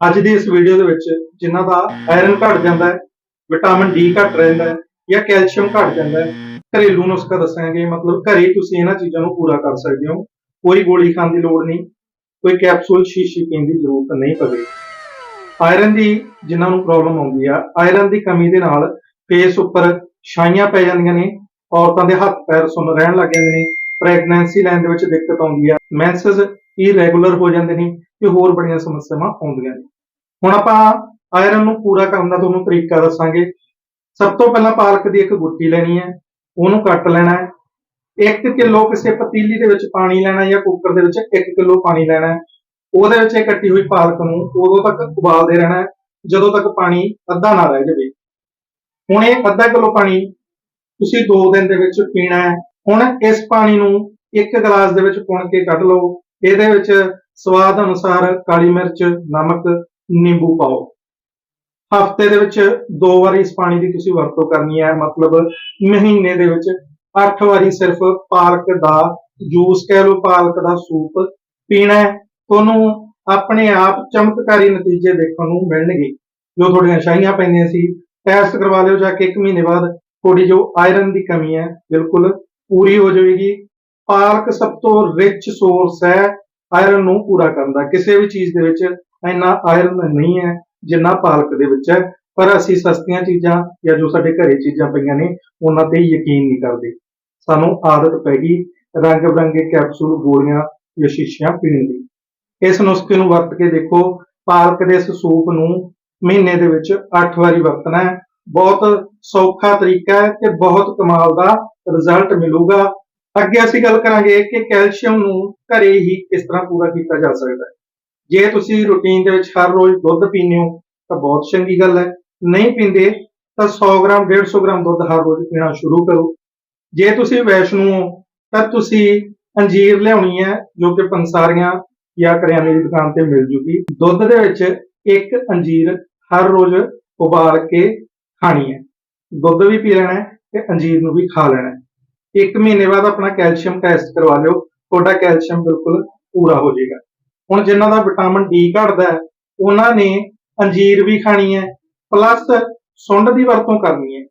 ਅੱਜ ਦੀ ਇਸ ਵੀਡੀਓ ਦੇ ਵਿੱਚ ਜਿਨ੍ਹਾਂ ਦਾ ਆਇਰਨ ਘਟ ਜਾਂਦਾ ਹੈ ਵਿਟਾਮਿਨ ਡੀ ਘਟ ਰਹਿੰਦਾ ਹੈ ਜਾਂ ਕੈਲਸ਼ੀਅਮ ਘਟ ਜਾਂਦਾ ਹੈ, ਘਰੇਲੂ ਨੁਸਖਾ ਦੱਸਾਂਗੇ, ਮਤਲਬ ਘਰੇ ਤੁਸੀਂ ਇਹਨਾਂ ਚੀਜ਼ਾਂ ਨੂੰ ਪੂਰਾ ਕਰ ਸਕਦੇ ਹੋ। ਕੋਈ ਗੋਲੀ ਖਾਣ ਦੀ ਲੋੜ ਨਹੀਂ, ਕੋਈ ਕੈਪਸੂਲ ਸ਼ੀਸ਼ੀ ਪੀਣ ਦੀ ਜ਼ਰੂਰਤ ਨਹੀਂ ਪਵੇ। ਆਇਰਨ ਦੀ ਜਿਨ੍ਹਾਂ ਨੂੰ ਪ੍ਰੋਬਲਮ ਆਉਂਦੀ ਆ ਆਇਰਨ ਦੀ ਕਮੀ ਦੇ ਨਾਲ ਫੇਸ ਉੱਪਰ ਛਾਈਆਂ ਪੈ ਜਾਂਦੀਆਂ ਨੇ, ਔਰਤਾਂ ਦੇ ਹੱਥ ਪੈਰ ਸੁੰਨ ਰਹਿਣ ਲੱਗ ਜਾਂਦੇ ਨੇ ਪ੍ਰੈਗਨੈਂਸੀ ਲੈਣ ਦੇ ਵਿੱਚ ਦਿੱਕਤ ਆਉਂਦੀ ਆ ਮੈਂਸਸ ਇਰੈਗੂਲਰ ਹੋ ਜਾਂਦੇ ਨੇ ਤੇ ਹੋਰ ਬੜੀਆਂ ਸਮੱਸਿਆਵਾਂ ਆਉਂਦੀਆਂ ਨੇ। ਹੁਣ ਆਪਾਂ ਆਇਰਨ ਨੂੰ ਪੂਰਾ ਕਰਨ ਦਾ ਤੁਹਾਨੂੰ ਤਰੀਕਾ ਦੱਸਾਂਗੇ। ਸਭ ਤੋਂ ਪਹਿਲਾਂ ਪਾਲਕ ਦੀ ਇੱਕ ਗੁੱਟੀ ਲੈਣੀ ਹੈ, ਉਹਨੂੰ ਕੱਟ ਲੈਣਾ ਹੈ। 1 ਕਿਲੋ ਕਿਸੇ ਪਤੀਲੀ ਦੇ ਵਿੱਚ ਪਾਣੀ ਲੈਣਾ ਜਾਂ ਕੁੱਕਰ ਦੇ ਵਿੱਚ 1 ਕਿਲੋ ਪਾਣੀ ਲੈਣਾ ਹੈ। ਉਹਦੇ ਵਿੱਚ ਇਹ ਕੱਟੀ ਹੋਈ ਪਾਲਕ ਨੂੰ ਉਦੋਂ ਤੱਕ ਉਬਾਲਦੇ ਰਹਿਣਾ ਹੈ, ਜਦੋਂ ਤੱਕ ਪਾਣੀ ਅੱਧਾ ਨਾ ਰਹਿ ਜਾਵੇ। ਹੁਣ ਇਹ ਅੱਧਾ ਕਿਲੋ ਪਾਣੀ ਤੁਸੀਂ 2 ਦਿਨ ਦੇ ਵਿੱਚ ਪੀਣਾ ਹੈ। ਹੁਣ ਇਸ ਪਾਣੀ ਨੂੰ ਇੱਕ ਗਲਾਸ ਦੇ ਵਿੱਚ ਪੁਣ ਕੇ ਕੱਢ ਲਓ। ਇਹਦੇ ਵਿੱਚ ਸਵਾਦ ਅਨੁਸਾਰ ਕਾਲੀ ਮਿਰਚ, ਨਮਕ, ਨਿੰਬੂ ਪਾਓ। ਹਫ਼ਤੇ ਦੇ ਵਿੱਚ ਦੋ ਵਾਰੀ ਇਸ ਪਾਣੀ ਦੀ ਤੁਸੀਂ ਵਰਤੋਂ ਕਰਨੀ ਹੈ। ਮਤਲਬ ਮਹੀਨੇ ਦੇ ਵਿੱਚ 8 ਵਾਰੀ ਸਿਰਫ ਪਾਲਕ ਦਾ ਜੂਸ ਕਹਿ ਲਓ, ਪਾਲਕ ਦਾ ਸੂਪ ਪੀਣਾ ਹੈ। ਤੁਹਾਨੂੰ ਆਪਣੇ ਆਪ ਚਮਤਕਾਰੀ ਨਤੀਜੇ ਦੇਖਣ ਨੂੰ ਮਿਲਣਗੇ। ਜੋ ਤੁਹਾਡੀਆਂ ਸ਼ਾਹੀਆਂ ਪੈਂਦੀਆਂ ਸੀ, ਟੈਸਟ ਕਰਵਾ ਲਿਓ ਜਾ ਕੇ 1 ਮਹੀਨੇ ਬਾਅਦ ਤੁਹਾਡੀ ਜੋ ਆਇਰਨ ਦੀ ਕਮੀ ਹੈ, ਬਿਲਕੁਲ ਪੂਰੀ ਹੋ ਜਾਵੇਗੀ। ਪਾਲਕ ਸਭ ਤੋਂ ਰਿਚ ਸੋਰਸ ਹੈ। ਆਇਰਨ ਨੂੰ ਪੂਰਾ ਕਰਨ ਦਾ। ਕਿਸੇ ਵੀ ਚੀਜ਼ ਦੇ ਵਿੱਚ ਇੰਨਾ ਆਇਰਨ ਨਹੀਂ ਹੈ, ਜਿੰਨਾ ਪਾਲਕ ਦੇ ਵਿੱਚ ਹੈ। ਪਰ ਅਸੀਂ ਸਸਤੀਆਂ ਚੀਜ਼ਾਂ ਜਾਂ ਜੋ ਸਾਡੇ ਘਰੇ ਚੀਜ਼ਾਂ ਪਈਆਂ ਨੇ, ਉਹਨਾਂ ਤੇ ਯਕੀਨ ਨਹੀਂ ਕਰਦੇ। ਸਾਨੂੰ ਆਦਤ ਪੈ ਗਈ ਰੰਗ ਬਰੰਗੇ ਕੈਪਸੂਲ ਗੋਲੀਆਂ ਜਾਂ ਸ਼ੀਸ਼ੀਆਂ ਪੀਣ ਦੀ। ਇਸ ਨੁਸਖੇ ਨੂੰ ਵਰਤ ਕੇ ਦੇਖੋ, ਪਾਲਕ ਦੇ ਇਸ ਸੂਪ ਨੂੰ ਮਹੀਨੇ ਦੇ ਵਿੱਚ 8 ਵਾਰੀ ਵਰਤਣਾ ਹੈ। ਬਹੁਤ ਸੌਖਾ ਤਰੀਕਾ ਹੈ ਤੇ ਬਹੁਤ ਕਮਾਲ ਦਾ ਰਿਜ਼ਲਟ ਮਿਲੂਗਾ। ਅੱਗੇ ਅਸੀਂ ਗੱਲ ਕਰਾਂਗੇ ਕਿ ਕੈਲਸ਼ੀਅਮ ਨੂੰ ਘਰੇ ਹੀ ਕਿਸ ਤਰ੍ਹਾਂ ਪੂਰਾ ਕੀਤਾ ਜਾ ਸਕਦਾ ਹੈ। ਜੇ ਤੁਸੀਂ ਰੁਟੀਨ ਦੇ ਵਿੱਚ ਹਰ ਰੋਜ਼ ਦੁੱਧ ਪੀਂਦੇ ਹੋ, ਤਾਂ ਬਹੁਤ ਚੰਗੀ ਗੱਲ ਹੈ। ਨਹੀਂ ਪੀਂਦੇ, ਤਾਂ 100 ਗ੍ਰਾਮ 150 ਗ੍ਰਾਮ ਦੁੱਧ ਹਰ ਰੋਜ਼ ਪੀਣਾ ਸ਼ੁਰੂ ਕਰੋ। ਜੇ ਤੁਸੀਂ ਵੈਸ਼ਨੂ ਹੋ, ਤਾਂ ਤੁਸੀਂ ਅੰਜੀਰ ਲਿਆਉਣੀ ਹੈ, ਜੋ ਕਿ ਪੰਸਾਰੀਆਂ ਜਾਂ ਕਰਿਆਨੇ ਦੀ ਦੁਕਾਨ ਤੇ ਮਿਲ ਜੂਗੀ। ਦੁੱਧ ਦੇ ਵਿੱਚ ਇੱਕ ਅੰਜੀਰ ਹਰ ਰੋਜ਼ ਉਬਾਲ ਕੇ ਖਾਣੀ ਹੈ। ਦੁੱਧ ਵੀ ਪੀ ਲੈਣਾ ਹੈ ਤੇ ਅੰਜੀਰ ਨੂੰ ਵੀ ਖਾ ਲੈਣਾ ਹੈ ਇੱਕ ਮਹੀਨੇ ਬਾਅਦ ਆਪਣਾ ਕੈਲਸ਼ੀਅਮ ਟੈਸਟ ਕਰਵਾ ਲਿਓ, ਤੁਹਾਡਾ ਕੈਲਸ਼ੀਅਮ ਬਿਲਕੁਲ ਪੂਰਾ ਹੋ ਜਾਏਗਾ। ਹੁਣ ਜਿਨ੍ਹਾਂ ਦਾ ਵਿਟਾਮਿਨ ਡੀ ਘਟਦਾ ਹੈ, ਉਹਨਾਂ ਨੇ ਅੰਜੀਰ ਵੀ ਖਾਣੀ ਹੈ ਪਲੱਸ ਸੁੰਡ ਦੀ ਵਰਤੋਂ ਕਰਨੀ ਹੈ।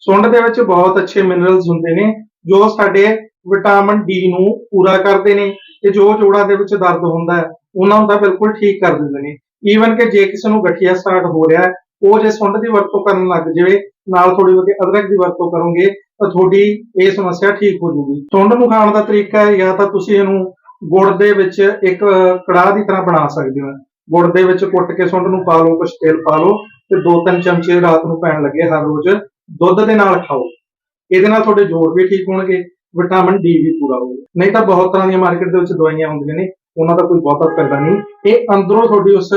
ਸੁੰਡ ਦੇ ਵਿੱਚ ਬਹੁਤ ਅੱਛੇ ਮਿਨਰਲਸ ਹੁੰਦੇ ਨੇ, ਜੋ ਸਾਡੇ ਵਿਟਾਮਿਨ ਡੀ ਨੂੰ ਪੂਰਾ ਕਰਦੇ ਨੇ, ਤੇ ਜੋ ਜੋੜਾਂ ਦੇ ਵਿੱਚ ਦਰਦ ਹੁੰਦਾ ਹੈ, ਉਹਨਾਂ ਨੂੰ ਤਾਂ ਬਿਲਕੁਲ ਠੀਕ ਕਰ ਦਿੰਦੇ ਨੇ। ਈਵਨ ਕਿ ਜੇ ਕਿਸੇ ਨੂੰ ਗਠੀਆ ਸਟਾਰਟ ਹੋ ਰਿਹਾ ਹੈ, ਉਹ ਜੇ ਸੁੰਡ ਦੀ ਵਰਤੋਂ ਕਰਨ ਲੱਗ ਜਾਵੇ, ਨਾਲ ਥੋੜੀ ਬਹੁਤੀ ਅਦਰਕ ਦੀ ਵਰਤੋਂ ਕਰੋਗੇ ਤਾਂ ਤੁਹਾਡੀ ਇਹ ਸਮੱਸਿਆ ਠੀਕ ਹੋ ਜੂਗੀ ਸੁੰਡ ਨੂੰ ਖਾਣ ਦਾ ਤਰੀਕਾ ਹੈ ਜਾਂ ਤਾਂ ਤੁਸੀਂ ਇਹਨੂੰ ਗੁੜ ਦੇ ਵਿੱਚ ਇੱਕ ਕੜਾਹ ਦੀ ਤਰ੍ਹਾਂ ਬਣਾ ਸਕਦੇ ਹੋ। ਗੁੜ ਦੇ ਵਿੱਚ ਕੁੱਟ ਕੇ ਸੁੰਡ ਨੂੰ ਪਾ ਲਓ ਕੁਝ ਤੇਲ ਪਾ ਲਓ ਤੇ ਦੋ ਤਿੰਨ ਚਮਚੇ ਰਾਤ ਨੂੰ ਪੈਣ ਲੱਗੇ ਹਰ ਰੋਜ਼ ਦੁੱਧ ਦੇ ਨਾਲ ਖਾਓ। ਇਹਦੇ ਨਾਲ ਤੁਹਾਡੇ ਜੋੜ ਵੀ ਠੀਕ ਹੋਣਗੇ, ਵਿਟਾਮਿਨ ਡੀ ਵੀ ਪੂਰਾ ਹੋਊਗਾ। ਨਹੀਂ ਤਾਂ ਬਹੁਤ ਤਰ੍ਹਾਂ ਦੀਆਂ ਮਾਰਕੀਟ ਦੇ ਵਿੱਚ ਦਵਾਈਆਂ ਹੁੰਦੀਆਂ ਨੇ, ਉਹਨਾਂ ਦਾ ਕੋਈ ਬਹੁਤਾ ਫਾਇਦਾ ਨਹੀਂ। ਇਹ ਅੰਦਰੋਂ ਤੁਹਾਡੀ ਉਸ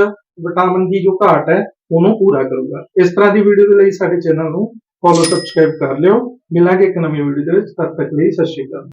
ਵਿਟਾਮਿਨ ਦੀ ਜੋ ਘਾਟ ਹੈ, ਉਹਨੂੰ ਪੂਰਾ ਕਰੂਗਾ। ਇਸ ਤਰ੍ਹਾਂ ਦੀ ਵੀਡੀਓ ਦੇ ਲਈ ਸਾਡੇ ਚੈਨਲ ਨੂੰ ਫੋਲੋ ਸਬਸਕ੍ਰਾਈਬ ਕਰ ਲਿਓ। ਮਿਲਾਂਗੇ ਇੱਕ ਨਵੀਂ ਵੀਡੀਓ ਦੇ ਵਿੱਚ। ਤਦ ਤੱਕ ਲਈ ਸਤਿ ਸ਼੍ਰੀ ਅਕਾਲ।